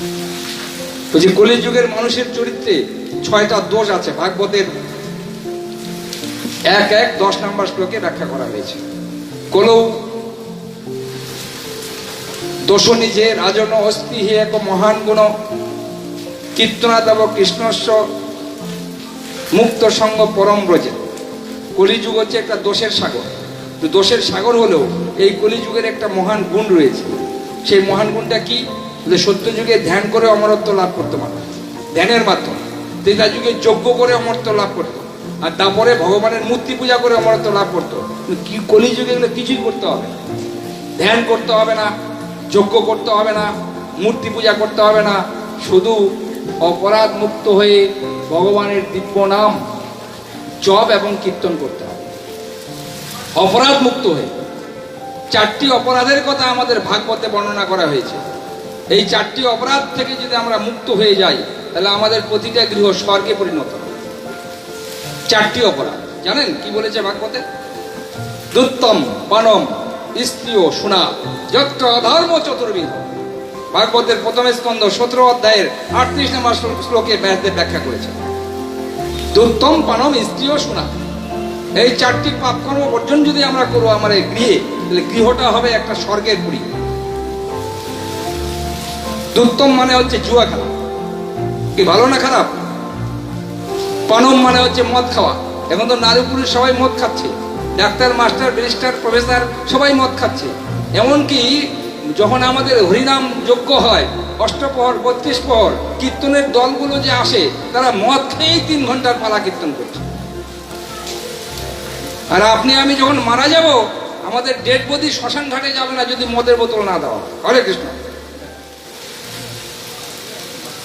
বলছি কলিযুগের মানুষের চরিত্রে ছয়টা দোষ আছে, ভাগবতের এক এক দশ নম্বর শ্লোকে ব্যাখ্যা করা হয়েছে। কলৌ দোষ নিজে রাজন অস্পৃহে এক মহান গুণ কীর্তনাদেব কৃষ্ণস্ব মুক্ত সঙ্গ পরম ব্রজে। কলিযুগ হচ্ছে একটা দোষের সাগর। দোষের সাগর হলেও এই কলিযুগের একটা মহান গুণ রয়েছে। সেই মহান গুণটা কি? সত্য যুগে ধ্যান করে অমরত্ব লাভ করতে মানুষ ধ্যানের মাধ্যমে। ত্রেতা যুগে যজ্ঞ করে অমরত্ব লাভ করতো। আর তারপরে ভগবানের মূর্তি পূজা করে অমরত্ব লাভ করতো। কি কলিযুগে এগুলো কিছুই করতে হবে ধ্যান করতে হবে না, যজ্ঞ করতে হবে না, মূর্তি পূজা করতে হবে না। শুধু অপরাধ মুক্ত হয়ে ভগবানের দিব্য নাম জপ এবং কীর্তন করতে হবে। অপরাধ মুক্ত হয়ে। চারটি অপরাধের কথা আমাদের ভাগবতে বর্ণনা করা হয়েছে। এই চারটি অপরাধ থেকে যদি আমরা মুক্ত হয়ে যাই, তাহলে আমাদের প্রতিটা গৃহ স্বর্গে পরিণত হবে। চারটি অপরাধ। জানেন কি বলেছে ভাগবতে? দুত্তম পানম স্ত্রীয় সোনা, যত্র অধর্ম চতুর্বিধ। ভাগবতের প্রথম স্কন্ধ সতেরো অধ্যায়ের আটত্রিশ নম্বর শ্লো- শ্লোকে ব্যাসদেব ব্যাখ্যা করেছে দুত্তম পানম স্ত্রীয় সোনা। এই চারটি পাপ কর্ম বর্জন যদি আমরা করব আমার এই গৃহে, তাহলে গৃহটা হবে একটা স্বর্গের পুরী। দুত্তম মানে হচ্ছে জুয়া খেলা। কি ভালো না খারাপ? পানম মানে হচ্ছে মদ খাওয়া। এখন তো নারী পুরুষ সবাই মদ খাচ্ছে। ডাক্তার, মাস্টার, ব্যারিস্টার, প্রফেসর সবাই মদ খাচ্ছে। এমনকি যখন আমাদের হরিনাম যোগ্য হয়, অষ্টপ্রহর বত্রিশ প্রহর কীর্তনের দলগুলো যে আসে, তারা মদ খেয়েই তিন ঘণ্টার পালা কীর্তন করছে। আর আপনি, আমি যখন মারা যাব, আমাদের ডেড বডি শ্মশান ঘাটে যাবে না যদি মদের বোতল না দেওয়া হরে কৃষ্ণ।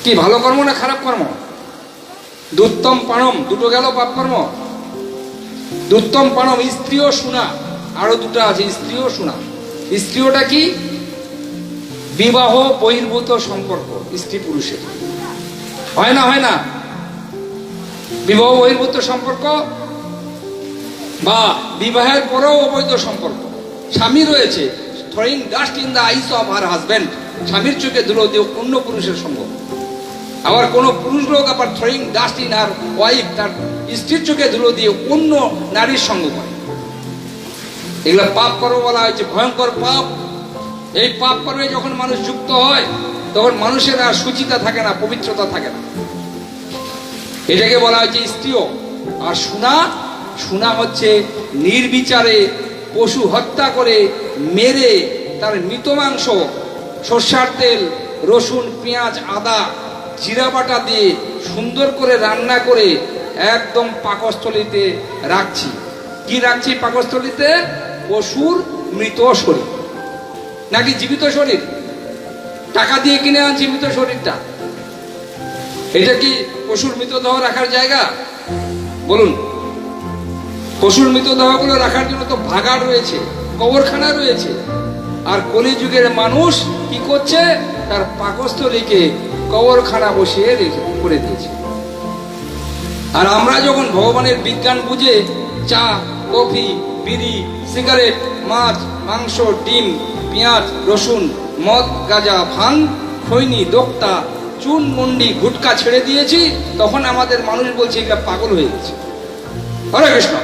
কি, ভালো কর্ম না খারাপ কর্ম? দুত্তম পানম, দুটো গেল পাপ কর্ম। দুত্তম পানম, স্ত্রীও শোনা আরও দুটো আছে, স্ত্রীও শোনা স্ত্রীওটা কি? বিবাহ বহির্ভূত সম্পর্ক, স্ত্রী পুরুষের। হয় না হয় না? বিবাহ বহির্ভূত সম্পর্ক বা বিবাহের পরেও অবৈধ সম্পর্ক। স্বামী রয়েছে throwing dust in the eyes of her husband স্বামীর চোখে ধুলো দিয়ে অন্য পুরুষের সঙ্গ। আবার কোন পুরুষ লোক আবার থ্রোয়িং ডাস্ট ইন আর ওয়াইফ তার স্ত্রীর চোখে ধুলো দিয়ে অন্য নারীর সঙ্গ করে। এগুলো পাপ কর্ম বলা হয়েছে, ভয়ঙ্কর পাপ। এই পাপ কর্মে যখন মানুষ যুক্ত হয়, তখন মানুষের আর সুচিতা থাকে না, পবিত্রতা থাকে না। এটাকে বলা হয়েছে স্ত্রীও আর সোনা সোনা হচ্ছে নির্বিচারে পশু হত্যা করে মেরে তার মৃত মাংস, সর্ষার তেল, রসুন, পেঁয়াজ, আদা জিরা বাটা দিয়ে সুন্দর করে রান্না করে একদম পাকস্থলিতে রাখছি। কি রাখছি পাকস্থলিতে? পশুর মৃত শরীর। নাকি জীবিত শরীর? টাকা দিয়ে কিনে আনছি মৃত শরীরটা। এটা কি পশুর মৃতদেহ রাখার জায়গা? বলুন। পশুর মৃতদেহগুলো রাখার জন্য তো ভাগাড় রয়েছে, কবরখানা রয়েছে। আর কলিযুগের মানুষ কি করছে? তার পাকস্থলীকে কবরখানা বসিয়ে রেখে করে দিয়েছে। আর আমরা যখন ভগবানের বিজ্ঞান বুঝে চা, কফি, বিড়ি, সিগারেট, মাছ, মাংস, ডিম, পেঁয়াজ, রসুন, মদ, গাঁজা, ভাং, খৈনি, দোক্তা, চুন, মুন্ডি, গুটকা ছেড়ে দিয়েছি, তখন আমাদের মানুষ বলছে এটা পাগল হয়ে গেছে। হরে কৃষ্ণ।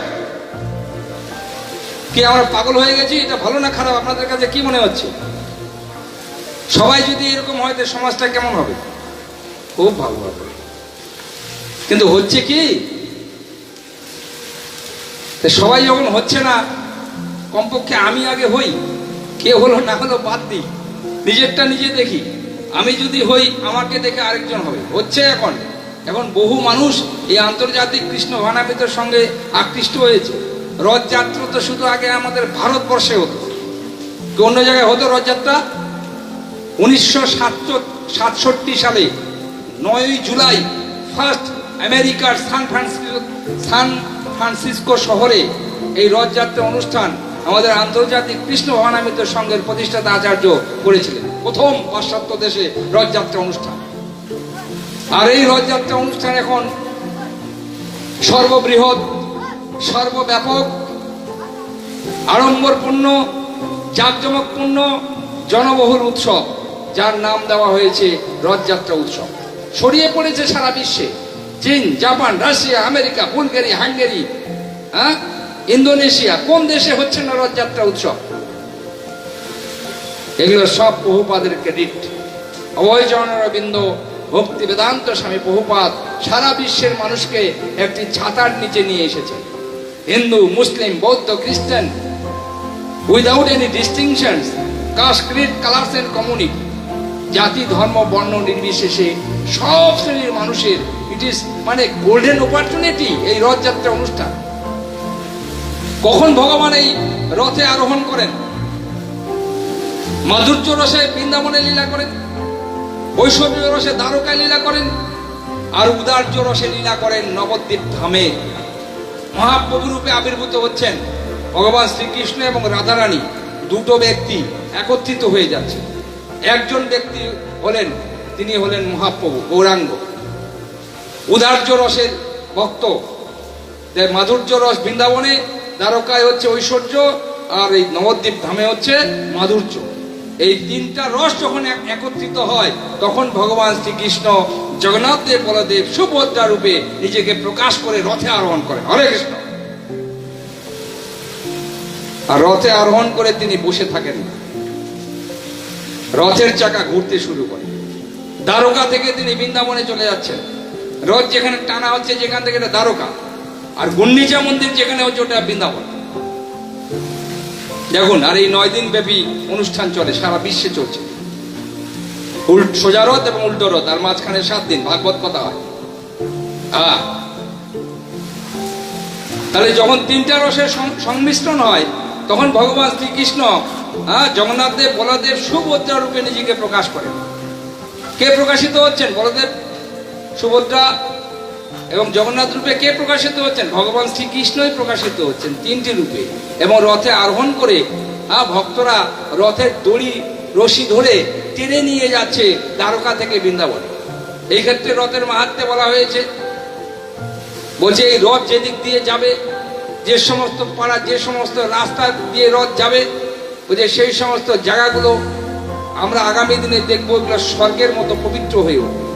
কি আমরা পাগল হয়ে গেছি, এটা ভালো না খারাপ? আপনাদের কাছে কি মনে হচ্ছে? সবাই যদি এরকম হয়, তো সমাজটা কেমন হবে? খুব ভালো হবে। কিন্তু হচ্ছে কি? সবাই যখন হচ্ছে না, কমপক্ষে আমি আগে হই, কে হলো না হলো বাদ দিই। নিজেরটা নিজে দেখি। আমি যদি হই, আমাকে দেখে আরেকজন হবে। হচ্ছে এখন। এখন বহু মানুষ এই আন্তর্জাতিক কৃষ্ণ ভানামিতের সঙ্গে আকৃষ্ট হয়েছে। রথযাত্রা তো শুধু আগে আমাদের ভারতবর্ষে হতো। অন্য জায়গায় হতো রথযাত্রা? উনিশশো সাতষট্টি সালে নয়ই জুলাই ফার্স্ট আমেরিকার সান ফ্রান্সিসকো সান ফ্রান্সিসকো শহরে এই রথযাত্রা অনুষ্ঠান আমাদের আন্তর্জাতিক কৃষ্ণ ভবানামিত সংঘের প্রতিষ্ঠাতা আচার্য করেছিলেন। প্রথম পাশ্চাত্য দেশে রথযাত্রা অনুষ্ঠান। আর এই রথযাত্রা অনুষ্ঠান এখন সর্ববৃহৎ, সর্বব্যাপক, আড়ম্বরপূর্ণ, জাঁকজমকপূর্ণ, জনবহুল উৎসব, যার নাম দেওয়া হয়েছে রথযাত্রা উৎসব। ছড়িয়ে পড়েছে সারা বিশ্বে। চীন, Japan, Russia, America Bulgaria Hungary হ্যাঁ? ইন্দোনেশিয়া, কোন দেশে হচ্ছে না রথযাত্রা উৎসব? এগুলো সব বহুপাদের ক্রেডিট। অভয় চরণরবিন্দ, ভক্তি বেদান্ত স্বামী বহুপাদ সারা বিশ্বের মানুষকে একটি ছাতার নিচে নিয়ে এসেছে। হিন্দু, মুসলিম, বৌদ্ধ, খ্রিস্টান without any distinction caste creed colours and community জাতি, ধর্ম, বর্ণ নির্বিশেষে সব শ্রেণির মানুষের ইট ইস মানে গোল্ডেন অপরচুনিটি এই রথযাত্রা অনুষ্ঠান। কখন ভগবান এই রথে আরোহণ করেন? মাধুর্য রসে বৃন্দাবনে লীলা করেন ঐশ্বর্য রসে দ্বারকায় লীলা করেন, আর উদার্য রসে লীলা করেন নবদ্বীপ ধামে। মহাপ্রভু রূপে আবির্ভূত হচ্ছেন। ভগবান শ্রীকৃষ্ণ এবং রাধারানী দুটো ব্যক্তি একত্রিত হয়ে যাচ্ছে একজন ব্যক্তি হলেন, তিনি হলেন মহাপ্রভু, গৌরাঙ্গ। উদার্য রসের ভক্ত। মাধুর্য রস বৃন্দাবনে, দ্বারকায় হচ্ছে ঐশ্বর্য, আর এই নবদ্বীপ ধামে হচ্ছে মাধুর্য। এই তিনটা রস যখন একত্রিত হয়, তখন ভগবান শ্রীকৃষ্ণ জগন্নাথ দেব, বলদেব, সুভদ্রা রূপে নিজেকে প্রকাশ করে রথে আরোহণ করেন হরে কৃষ্ণ। আর রথে আরোহণ করে তিনি বসে থাকেন না। রথের চাকা ঘুরতে শুরু করে। দ্বারকা থেকে তিনি বৃন্দাবনে চলে যাচ্ছেন। রথ যেখানে টানা হচ্ছে যেখান থেকে দ্বারকা। আর গুন্ডিচা মন্দির যেখানে হচ্ছে ওটা বৃন্দাবন। দেখুন, আর এই নয় দিন ব্যাপী অনুষ্ঠান চলে, সারা বিশ্বে চলছে। উল্ট সোজা রথ এবং উল্টো রথ, আর মাঝখানে সাত দিন, ভাগবত কথা হয়। আহ। তাহলে যখন তিনটা রসের সংমিশ্রণ হয়, তখন ভগবান শ্রীকৃষ্ণ হ্যাঁ জগন্নাথ দেব, বলদেব সুভদ্রা রূপে নিজেকে প্রকাশ করেন। কে প্রকাশিত হচ্ছেন? বলদেব, সুভদ্রা এবং জগন্নাথ রূপে কে প্রকাশিত হচ্ছেন? ভগবান শ্রীকৃষ্ণই প্রকাশিত হচ্ছেন তিনটি রূপে এবং রথে আরোহণ করে হ্যাঁ ভক্তরা রথের দড়ি, রশি ধরে টেনে নিয়ে যাচ্ছে দ্বারকা থেকে বৃন্দাবন। এই ক্ষেত্রে রথের মাহাত্মে বলা হয়েছে, বলছে এই রথ যেদিক দিয়ে যাবে, যে সমস্ত পাড়া, যে সমস্ত রাস্তা দিয়ে রথ যাবে বলছে সেই সমস্ত জায়গাগুলো আমরা আগামী দিনে দেখব এগুলো স্বর্গের মতো পবিত্র হয়ে উঠবে।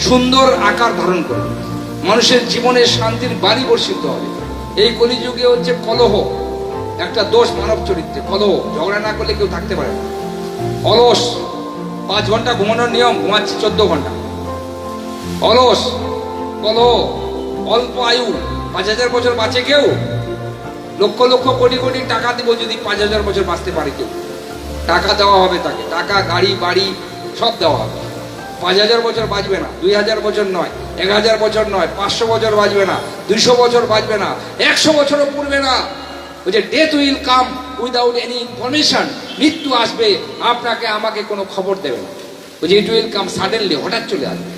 সুন্দর আকার ধারণ করবে। মানুষের জীবনে শান্তির বাড়ি বর্ষিত হবে। এই কলিযুগে হচ্ছে কলহ। একটা দোষ মানব চরিত্রে, কলহ। ঝগড়া না করলে কেউ থাকতে পারে না। অলস। পাঁচ ঘণ্টা ঘুমানোর নিয়ম, ঘুমাচ্ছি চোদ্দ ঘণ্টা। অলস, কলহ, অল্প আয়ু। পাঁচ হাজার বছর বাঁচে কেউ? লক্ষ লক্ষ কোটি কোটি টাকা দিব যদি পাঁচ হাজার বছর বাঁচতে পারে কেউ। টাকা দেওয়া হবে তাকে। টাকা, গাড়ি, বাড়ি, সব দেওয়া হবে। পাঁচ হাজার বছর বাঁচবে না, দুই হাজার বছর নয়, এক হাজার বছর নয়, পাঁচশো বছর বাঁচবে না, দুইশো বছর বাঁচবে না, একশো বছরও পড়বে না। ওই যে death will come without any information মৃত্যু আসবে, আপনাকে আমাকে কোনো খবর দেবে না। ওই যে ইট উইল কাম সাডেনলি হঠাৎ চলে আসবে।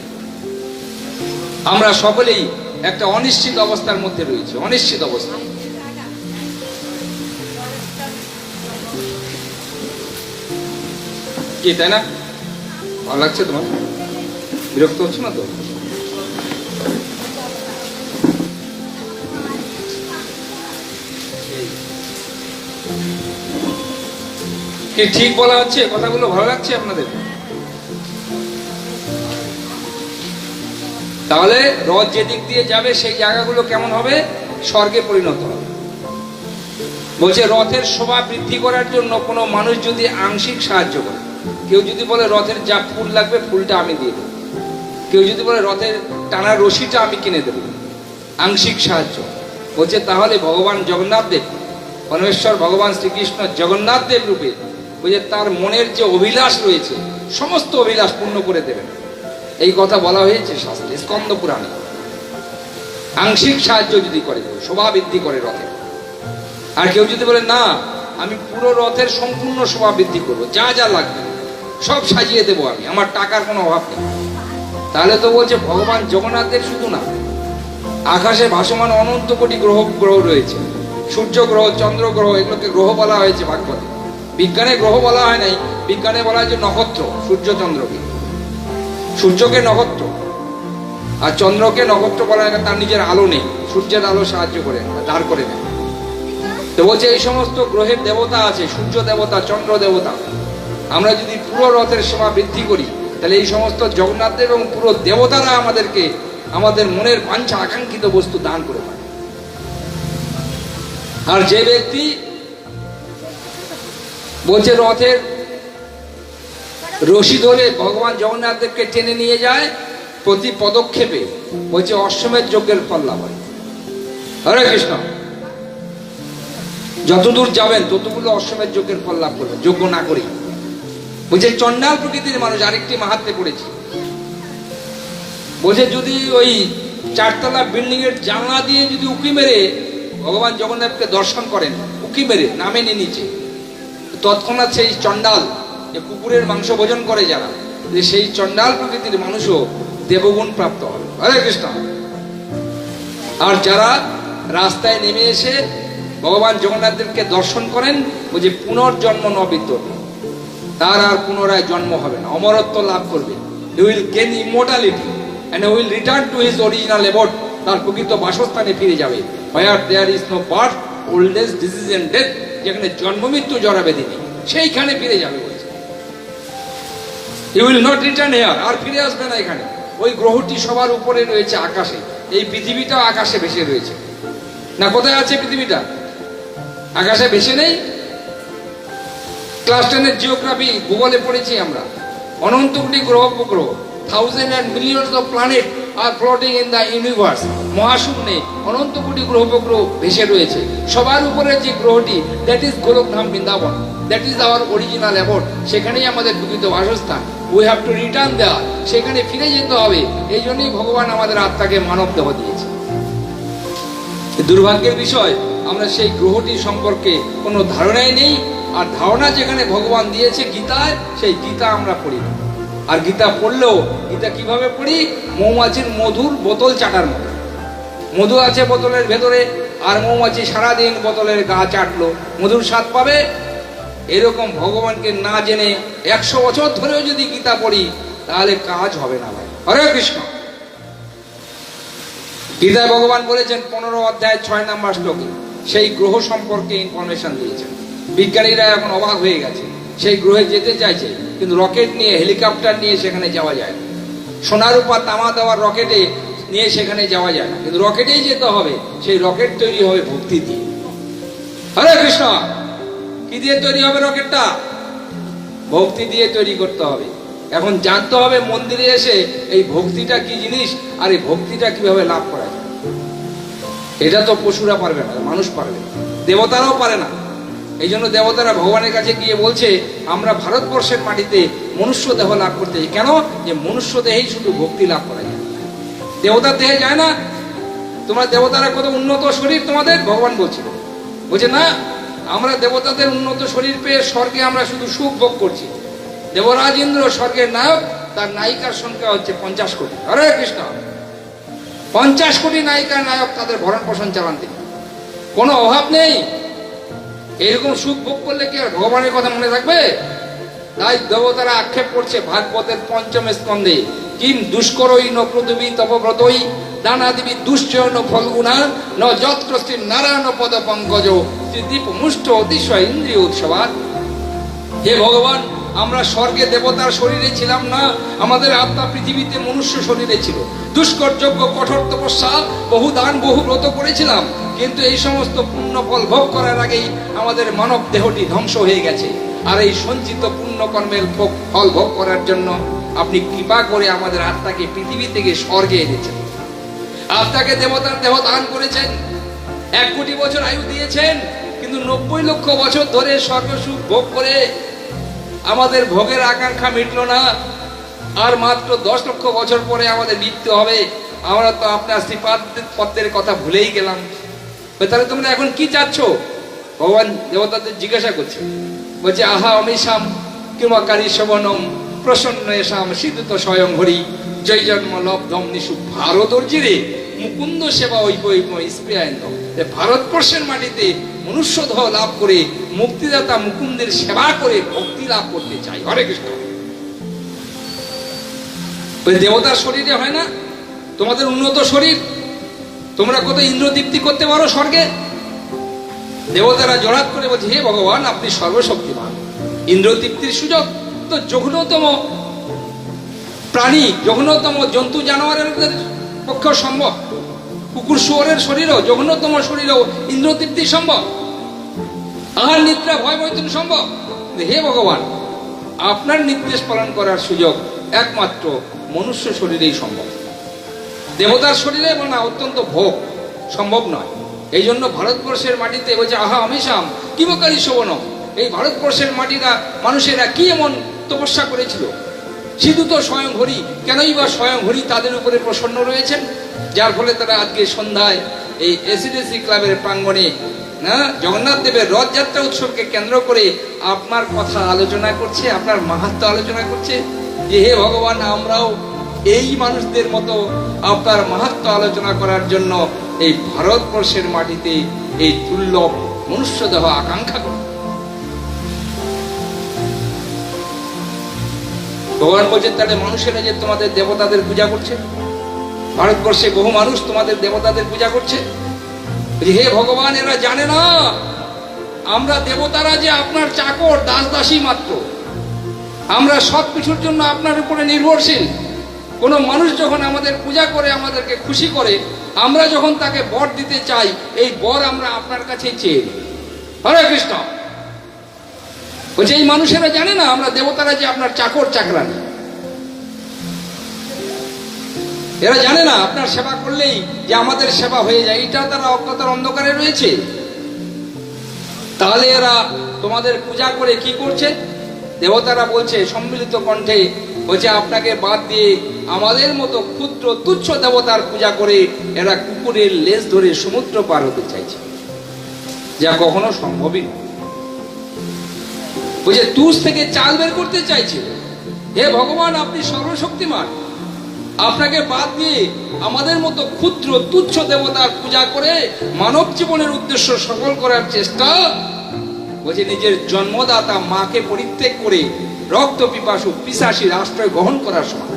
আমরা সকলেই একটা অনিশ্চিত অবস্থার মধ্যে রয়েছে, অনিশ্চিত অবস্থা। কি, তাই না? ভালো লাগছে তোমার? বিরক্ত হচ্ছে না তো? কি, ঠিক বলা হচ্ছে? কথাগুলো ভালো লাগছে আপনাদের? তাহলে রথ যে দিক দিয়ে যাবে, সেই জায়গাগুলো কেমন হবে? স্বর্গে পরিণত হবে। বলছে, রথের শোভা বৃদ্ধি করার জন্য কোনো মানুষ যদি আংশিক সাহায্য করে। কেউ যদি বলে রথের যা ফুল লাগবে, ফুলটা আমি দিয়ে দেবো। কেউ যদি বলে রথের টানা রশিটা আমি কিনে দেবো। আংশিক সাহায্য। বলছে, তাহলে ভগবান জগন্নাথ দেব। পরমেশ্বর, ভগবান শ্রীকৃষ্ণ জগন্নাথ দেব রূপে বলছে, তার মনের যে অভিলাষ রয়েছে, সমস্ত অভিলাষ পূর্ণ করে দেবেন। এই কথা বলা হয়েছে শাস্ত্রে, স্কন্দ পুরাণে। আংশিক সাহায্য যদি করে, শোভা বৃদ্ধি করে রথে। আর কেউ যদি বলে, না, আমি পুরো রথের সম্পূর্ণ শোভা বৃদ্ধি করব, যা যা লাগবে সব সাজিয়ে দেবো আমি। আমার টাকার কোনো অভাব নেই। তাহলে তো বলছে ভগবান জগন্নাথের শুধু না, আকাশে ভাসমান অনন্ত কোটি গ্রহ গ্রহ রয়েছে। সূর্য গ্রহ, চন্দ্র গ্রহ, এগুলোকে গ্রহ বলা হয়েছে ভাগবতে। বিজ্ঞানে গ্রহ বলা হয় নাই, বিজ্ঞানে বলা হয়েছে নক্ষত্র, সূর্য চন্দ্রকে। সূর্যকে নক্ষত্র, আর চন্দ্রকে নক্ষত্র বলা হয়, তার নিজের আলো নেই। সূর্যের আলো সাহায্য করে দাঁড় করে নেয়। তো বলছে এই সমস্ত গ্রহের দেবতা আছে, সূর্য দেবতা, চন্দ্র দেবতা। আমরা যদি পুরো রথের সেবা বৃদ্ধি করি, তাহলে এই সমস্ত জগন্নাথদেব এবং পুরো দেবতারা আমাদেরকে আমাদের মনের বাঞ্ছা আকাঙ্ক্ষিত বস্তু দান করে আর যে ব্যক্তি বলছে রথের রশি ধরে ভগবান জগন্নাথদেবকে টেনে নিয়ে যায়, প্রতি পদক্ষেপে বলছে অশ্বমেধ যজ্ঞের ফল লাভ হয়। হরে কৃষ্ণ। যতদূর যাবেন, ততগুলো অশ্বমেধ যজ্ঞের ফল লাভ করবেন, যজ্ঞ না করেই। বলছে চন্ডাল প্রকৃতির মানুষ, আরেকটি মাহাত্মে পড়েছি। বলছে যদি ওই চারতলা বিল্ডিং এর জানলা দিয়ে যদি উকি মেরে ভগবান জগন্নাথকে দর্শন করেন, উকি মেরে, নামে নিয়ে নিচে, তৎক্ষণাৎ সেই চন্ডাল, যে কুকুরের মাংস ভোজন করে যারা, যে সেই চন্ডাল প্রকৃতির মানুষও দেবগুণ প্রাপ্ত হবে। হরে কৃষ্ণ। আর যারা রাস্তায় নেমে এসে ভগবান জগন্নাথদেরকে দর্শন করেন বলছে পুনর্জন্ম নবিদ্যতে তার আর পুনরায় জন্ম হবে না। অমরত্ব লাভ করবে। Will gain immortality and will return to his original abode তার প্রকৃত বাসস্থানে ফিরে যাবে। Where there is no birth old age disease and death যেখানে জন্ম, মৃত্যু জড়াবে তিনি সেইখানে ফিরে যাবে বলছে। He will not return here আর ফিরে আসবে না এখানে। ওই গ্রহটি সবার উপরে রয়েছে আকাশে। এই পৃথিবীটাও আকাশে ভেসে রয়েছে। না, কোথায় আছে পৃথিবীটা? আকাশে ভেসে নেই? ক্লাস টেনের জিওগ্রাফি ভূগোলে পড়েছি আমরা। অনন্ত কোটি গ্রহ উপগ্রহ thousand and millions of planet are floating in the universe মহাশূন্যে অনন্ত কোটি গ্রহ উপগ্রহ ভেসে রয়েছে। সবার উপরে যে গ্রহটি that is Golokdham Vrindavan. That is our original abode সেখানেই আমাদের প্রকৃত বাসস্থান। উই হ্যাভ টু রিটার্ন দেওয়া সেখানে ফিরে যেতে হবে। এই জন্যই ভগবান আমাদের আত্মাকে মানব দেহ দিয়েছে। দুর্ভাগ্যের বিষয় আমরা সেই গ্রহটি সম্পর্কে কোনো ধারণাই নেই। আর ধারণা যেখানে ভগবান দিয়েছে গীতায়, সেই গীতা আমরা পড়ি আর গীতা পড়লেও গীতা কীভাবে পড়ি? মৌমাছির মধুর বোতল চাটার মতো। মধু আছে বোতলের ভেতরে, আর মৌমাছি সারাদিন বোতলের গা চাটলো। মধুর স্বাদ পাবে? এরকম ভগবানকে না জেনে একশো বছর ধরেও যদি গীতা পড়ি, তাহলে কাজ হবে না ভাই। হরে কৃষ্ণ। গীতায় ভগবান বলেছেন পনেরো অধ্যায় ছয় নাম্বার শ্লোকে সেই গ্রহ সম্পর্কে ইনফরমেশন দিয়েছেন বিজ্ঞানীরা এখন অবাক হয়ে গেছে। সেই গ্রহে যেতে চাইছে, কিন্তু রকেট নিয়ে, হেলিকপ্টার নিয়ে সেখানে যাওয়া যায় না। সোনার উপর তামা দেওয়ার রকেটে নিয়ে সেখানে যাওয়া যায় না। কিন্তু রকেটেই যেতে হবে। সেই রকেট তৈরি হবে ভক্তি দিয়ে। হরে কৃষ্ণ! কি দিয়ে তৈরি হবে রকেটটা? ভক্তি দিয়ে তৈরি করতে হবে। এখন জানতে হবে মন্দিরে এসে এই ভক্তিটা কি জিনিস, আর এই ভক্তিটা কীভাবে লাভ করা এটা তো পশুরা পারবে না, মানুষ পারবে দেবতারাও পারে না। এই জন্য দেবতারা ভগবানের কাছে গিয়ে বলছে, আমরা ভারতবর্ষের মাটিতে মনুষ্য দেহ লাভ করতে কেন? যে মনুষ্য দেহেই শুধু ভক্তি লাভ করা যায়। দেবতার দেহে যায় না। তোমরা দেবতারা কত উন্নত শরীর তোমাদের? ভগবান বলছিল। বলছে, না, আমরা দেবতাদের উন্নত শরীর পেয়ে স্বর্গে আমরা শুধু সুখ ভোগ করছি। দেবরাজ ইন্দ্র স্বর্গের নায়ক, তার নায়িকার সংখ্যা হচ্ছে পঞ্চাশ কোটি। হরে কৃষ্ণ। পঞ্চাশ কোটি নায়িকার নায়ক তাদের ভরণ পোষণ চালান তিনি কোনো অভাব নেই। এরকম সুখ ভোগ করলে কি আর ভগবানের কথা মনে থাকবে? তাই দেবতারা আক্ষেপ করছে, ভাগবতের পঞ্চম স্কন্ধে, কিম দুষ্করই ন পৃথিবী তপব্রতই দানা দিবি দুশ্চয়ন ফলগুণা ন যৎকৃষ্টি নারায়ণ পদ পঙ্কজ দীপ মুষ্ট অতিশয় ইন্দ্রিয় উৎসবাদ হে ভগবান আমরা স্বর্গে দেবতার শরীরে ছিলাম না, আমাদের আত্মা পৃথিবীতে মনুষ্য শরীরে ছিল। দুষ্করযোগ্য কঠোর তপস্যা, বহু দান, বহু ব্রত করেছিলাম, কিন্তু এই সমস্ত পুণ্য ফল ভোগ করার আগেই আমাদের মানব দেহটি ধ্বংস হয়ে গেছে। আর এই সঞ্চিত পুণ্য কর্মের ভোগ- ফল ভোগ করার জন্য আপনি কৃপা করে আমাদের আত্মাকে পৃথিবী থেকে স্বর্গে এনেছেন। আত্মাকে দেবতার দেহ দান করেছেন। এক কোটি বছর আয়ু দিয়েছেন, কিন্তু নব্বই লক্ষ বছর ধরে স্বর্গসুখ ভোগ করে আমাদের ভোগের আকাঙ্ক্ষা মিটলো না। আর মাত্র দশ লক্ষ বছর পরে আমাদের মৃত্যু হবে। আমরা তো আপনার শ্রীপাদ পদ্মের কথা ভুলেই গেলাম। তাহলে তোমরা এখন কি চাচ্ছ? ভগবান দেবতাদের জিজ্ঞাসা করছে। বলছে, আহা, অমিশাম, কিমাকারী শবনম প্রসন্ন এসাম সিদ্ধ স্বয়ং হরি। জয় জন্ম, লব্ধম, নিশু ভারতর্জি রে। মুকুন্দ সেবা ঐব স্প্রিয়ায়ন্ত ভারতবর্ষের মাটিতে মনুষ্য দেহ লাভ করে, মুক্তিদাতা মুকুন্দের সেবা করে ভক্তি লাভ করতে চাই হরে কৃষ্ণ। ওই দেবতার শরীরে হয় না? তোমাদের উন্নত শরীর? তোমরা কত ইন্দ্রদীপ্তি করতে পারো স্বর্গে? দেবতারা জড়াত করে বলছে, হে ভগবান, আপনি সর্বশক্তিমান। ইন্দ্রদীপ্তির সুযোগ তো জঘন্যতম প্রাণী জঘন্যতম জন্তু জানোয়ারের পক্ষে সম্ভব? কুকুর শুয়োরের শরীরও, জঘন্যতম শরীরও ইন্দ্রতৃপ্তি সম্ভব? আহার নিদ্রা ভয় বৈতন সম্ভব? হে ভগবান, আপনার নির্দেশ পালন করার সুযোগ একমাত্র মনুষ্য শরীরেই সম্ভব। দেবতার শরীরে না অত্যন্ত ভোগ সম্ভব নয়। এই জন্য ভারতবর্ষের মাটিতে বলছে, আহা আমিষাম কিবকারী শোভনম? এই ভারতবর্ষের মাটিরা মানুষেরা কি এমন তপস্যা করেছিল? সিধু তো স্বয়ং হরি। কেনই বা স্বয়ং হরি তাদের উপরে প্রসন্ন রয়েছেন? যার ফলে তারা আজকে সন্ধ্যায় এই এসিডিসি ক্লাবের প্রাঙ্গণে, না, জগন্নাথ দেবের রথযাত্রা উৎসবকে কেন্দ্র করে আপনার কথা আলোচনা করছে, আপনার মাহাত্ম আলোচনা করছে যে, হে ভগবান, আমরাও এই মানুষদের মতো আপনার মাহাত্ম আলোচনা করার জন্য এই ভারতবর্ষের মাটিতে এই দুর্লভ মনুষ্য দেহ আকাঙ্ক্ষা করি ভগবান বলছেন, তাহলে মানুষেরা যে তোমাদের দেবতাদের পূজা করছে? ভারতবর্ষে বহু মানুষ তোমাদের দেবতাদের পূজা করছে। হে ভগবান, এরা জানে না। আমরা দেবতারা যে আপনার চাকর দাস দাসী মাত্র। আমরা সব কিছুর জন্য আপনার উপরে নির্ভরশীল। কোনো মানুষ যখন আমাদের পূজা করে, আমাদেরকে খুশি করে, আমরা যখন তাকে বর দিতে চাই, এই বর আমরা আপনার কাছে চেয়ে। হরে কৃষ্ণ। বলছে এই মানুষেরা জানে না, আমরা দেবতারা যে আপনার চাকর চাকরানি। এরা জানে না, আপনার সেবা করলেই যে আমাদের সেবা হয়ে যায়, এটা তারা অজ্ঞতার অন্ধকারে রয়েছে। তাহলে এরা তোমাদের পূজা করে কি করছে? দেবতারা বলছে, সম্মিলিত কণ্ঠে বলছে, আপনাকে বাদ দিয়ে আমাদের মতো ক্ষুদ্র তুচ্ছ দেবতার পূজা করে এরা কুকুরের লেজ ধরে সমুদ্র পার হতে চাইছে। যা কখনো সম্ভবই নয়। বলছে তুষ থেকে চাল বের করতে চাইছে হে ভগবান, আপনি সর্বশক্তিমান। আপনাকে বাদ দিয়ে আমাদের মতো ক্ষুদ্র, তুচ্ছ দেবতার পূজা করে মানব জীবনের উদ্দেশ্য সফল করার চেষ্টা বলছে নিজের জন্মদাতা মাকে পরিত্যাগ করে রক্ত পিপাসু পিসাসী রাষ্ট্র গ্রহণ করার সময়।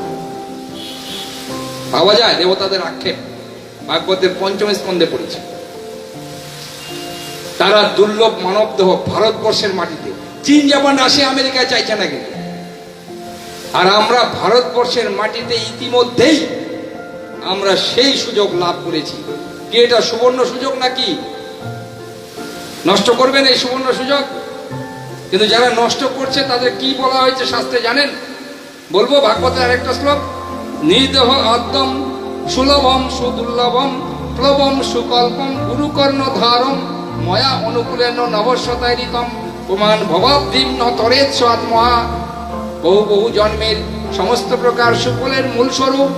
পাওয়া যায় দেবতাদের আক্ষেপ। ভাগবতের পঞ্চম স্কন্ধে পড়েছে। তারা দুর্লভ মানব দেহ ভারতবর্ষের মাটিতে চীন, জাপান, রাশিয়া আমেরিকায় চাইছে না কিন্তু আর আমরা ভারতবর্ষের মাটিতে ইতিমধ্যেই আমরা সেই সুযোগ লাভ করেছি। কি এটা সুবর্ণ সুযোগ নাকি? নষ্ট করবেন এই সুবর্ণ সুযোগ? কিন্তু যারা নষ্ট করছে, তাদের কি বলা হয়েছে শাস্ত্রে জানেন? বলব, ভাগবতের আরেকটা শ্লোক, নির্দেহ আদ্যম সুলভম সুদুর্লভম প্লবম সুকল্পম গুরুকর্ণ ধারম ময়া অনুকূলেন নবস্বতারিতম প্রমাণ ভবাব্ধিম ন তরেৎ আত্মহা বহু বহু জন্মের সমস্ত প্রকার সুফলের মূল স্বরূপ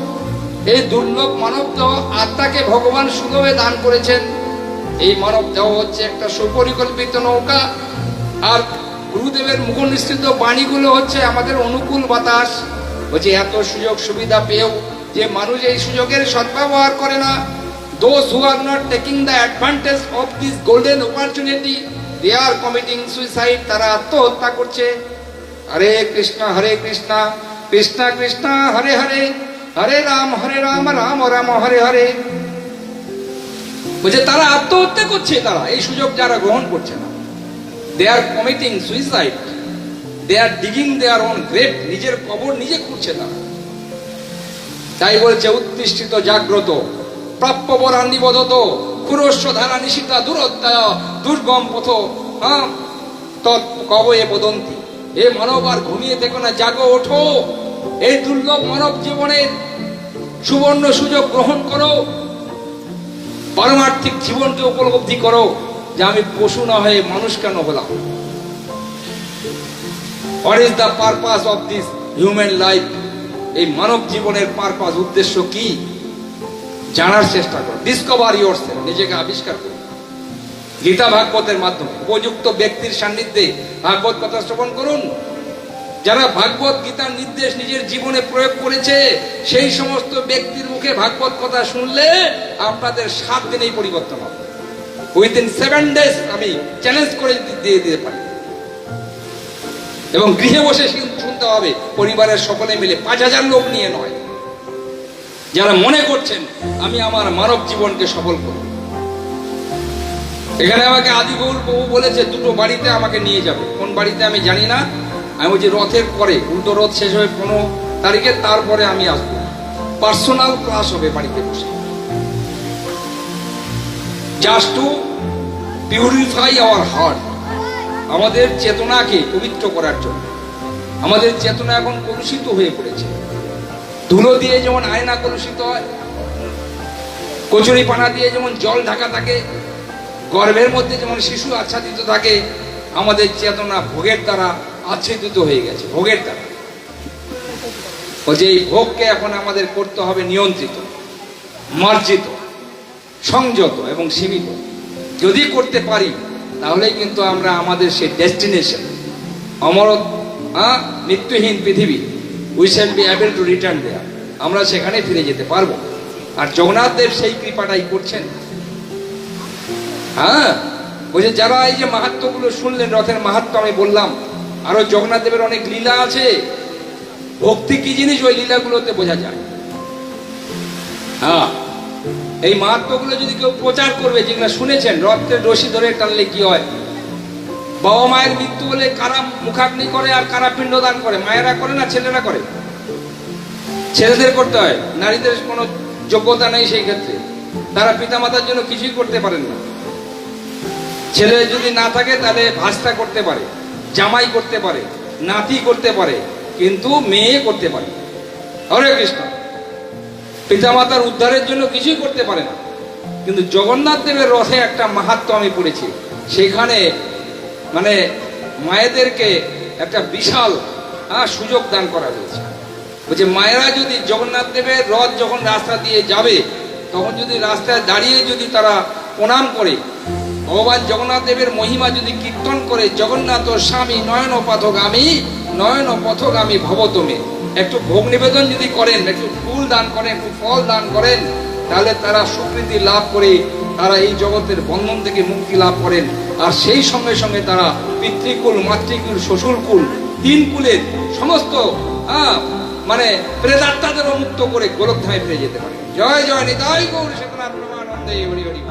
এই দুর্লভ মানব দেহ আত্মাকে ভগবান সুলভে দান করেছেন। এই মানব দেহ হচ্ছে একটা সুপরিকল্পিত নৌকা, আর গুরুদেবের মুখ নিঃসৃত বাণীগুলো হচ্ছে আমাদের অনুকূল বাতাস। বলছে, এত সুযোগ সুবিধা পেয়েও যে মানুষ এই সুযোগের সদ্ব্যবহার করে না। Those who are not taking the advantage of this golden opportunity they are committing suicide তারা আত্মহত্যা করছে। হরে কৃষ্ণ হরে কৃষ্ণ কৃষ্ণ কৃষ্ণ, হরে হরে হরে রাম হরে রাম রাম রাম, হরে হরে। বলছে, তারা আত্মহত্যা করছে তারা, এই সুযোগ যারা গ্রহণ করছে না। They are committing suicide they are digging their own grave নিজের কবর নিজে খুঁড়ছে তারা। তাই বলছে উত্তিষ্ঠিত জাগ্রত। প্রাপ্য বরান্নি বদত কুরস্ব ধারা নিশিতা দূরত্যায় দুর্গম পথ। হ্যাঁ? তৎ কবয়ে বদন্তি। এ মানব আর ঘুমিয়ে থেকো না, জাগো, ওঠো। এই দুর্লভ মানব জীবনের সুবর্ণ সুযোগ গ্রহণ করো। পারমার্থিক জীবনকে উপলব্ধি করো, যে আমি পশু না হয়ে মানুষ কেন হলাম? What is the purpose of this human life এই মানব জীবনের পারপাস উদ্দেশ্য কি? জানার চেষ্টা করো। ডিসকভার ইয়োর নিজেকে আবিষ্কার করো। গীতা ভাগবতের মাধ্যমে উপযুক্ত ব্যক্তির সান্নিধ্যে ভাগবত কথা শ্রবণ করুন। যারা ভাগবত গীতার নির্দেশ নিজের জীবনে প্রয়োগ করেছে, সেই সমস্ত ব্যক্তির মুখে ভাগবত কথা শুনলে আপনাদের সাত দিনেই পরিবর্তন হবে। উইদিন সেভেন ডেজ আমি চ্যালেঞ্জ করে দিয়ে দিতে পারি। এবং গৃহে বসে শুনতে হবে, পরিবারের সকলে মিলে। পাঁচ হাজার লোক নিয়ে নয়। যারা মনে করছেন, আমি আমার মানব জীবনকে সফল করব। এখানে আমাকে আদি গৌর প্রভু বলেছে, দুটো বাড়িতে আমাকে নিয়ে যাবে। কোন বাড়িতে আমি জানি না। আমি বলছি, রথের পরে, উল্টো রথ শেষ হয়ে পনেরো তারিখে, তারপরে আমি আসব। পার্সোনাল ক্লাস হবে বাড়িতে বসে। Just to purify our heart আমাদের চেতনাকে পবিত্র করার জন্য। আমাদের চেতনা এখন কলুষিত হয়ে পড়েছে। ধুলো দিয়ে যেমন আয়না কলুষিত হয় কচুরি পানা দিয়ে যেমন জল ঢাকা থাকে, গর্ভের মধ্যে যেমন শিশু আচ্ছাদিত থাকে, আমাদের চেতনা ভোগের দ্বারা আচ্ছাদিত হয়ে গেছে, ভোগের দ্বারা। ও যে এই ভোগকে এখন আমাদের করতে হবে নিয়ন্ত্রিত, মার্জিত, সংযত এবং সীমিত। যদি করতে পারি, তাহলেই কিন্তু আমরা আমাদের সেই ডেস্টিনেশন অমর হ্যাঁ মৃত্যুহীন পৃথিবী we shall be able to return there আমরা সেখানে ফিরে যেতে পারব। আর জগন্নাথ দেব সেই কৃপাটাই করছেন। হ্যাঁ? বলছে যারা এই যে মাহাত্মগুলো শুনলেন, রথের মাহাত্ম আমি বললাম, আরও জগন্নাথ দেবের অনেক লীলা আছে। ভক্তি কি জিনিস ওই লীলাগুলোতে বোঝা যায়? হ্যাঁ। এই মাহাত্মগুলো যদি কেউ প্রচার করবে, যেগুলো শুনেছেন রথের রশি ধরে টানলে কি হয়? বাবা মায়ের মৃত্যু হলে কারা মুখাগ্নি করে আর কারা পিণ্ডদান করে? মায়েরা করে না ছেলেরা করে? ছেলেদের করতে হয়, নারীদের কোনো যোগ্যতা নেই সেই ক্ষেত্রে। তারা পিতামাতার জন্য কিছুই করতে পারেন না। ছেলে যদি না থাকে তাহলে ভাস্তা করতে পারে, জামাই করতে পারে, নাতি করতে পারে, কিন্তু মেয়ে করতে পারে হরে কৃষ্ণ। পিতামাতার উদ্ধারের জন্য কিছুই করতে পারে না। কিন্তু জগন্নাথ দেবের রথে একটা মাহাত্ম আমি পড়েছি। সেখানে মানে মায়েদেরকে একটা বিশাল সুযোগ দান করা হয়েছে। বলছে মায়েরা যদি জগন্নাথ দেবের রথ যখন রাস্তা দিয়ে যাবে, তখন যদি রাস্তায় দাঁড়িয়ে যদি তারা প্রণাম করে, ভগবান জগন্নাথ দেবের মহিমা যদি কীর্তন করে, জগন্নাথ স্বামী নয়ন পথগামী নয়ন পথগামী ভবতমে একটু ভোগ নিবেদন যদি করেন, একটু ফুল দান করেন, একটু ফল দান করেন, তাহলে তারা সুকৃতি লাভ করে তারা এই জগতের বন্ধন থেকে মুক্তি লাভ করেন আর সেই সঙ্গে সঙ্গে তারা পিতৃকুল মাতৃকুল শ্বশুরকুল তিন কুলের সমস্ত হ্যাঁ, মানে প্রেতাত্মাদেরও মুক্ত করে গোলকধামে ফিরে যেতে পারে জয় জয় নিতাই গৌর সেখানে হরি হরি।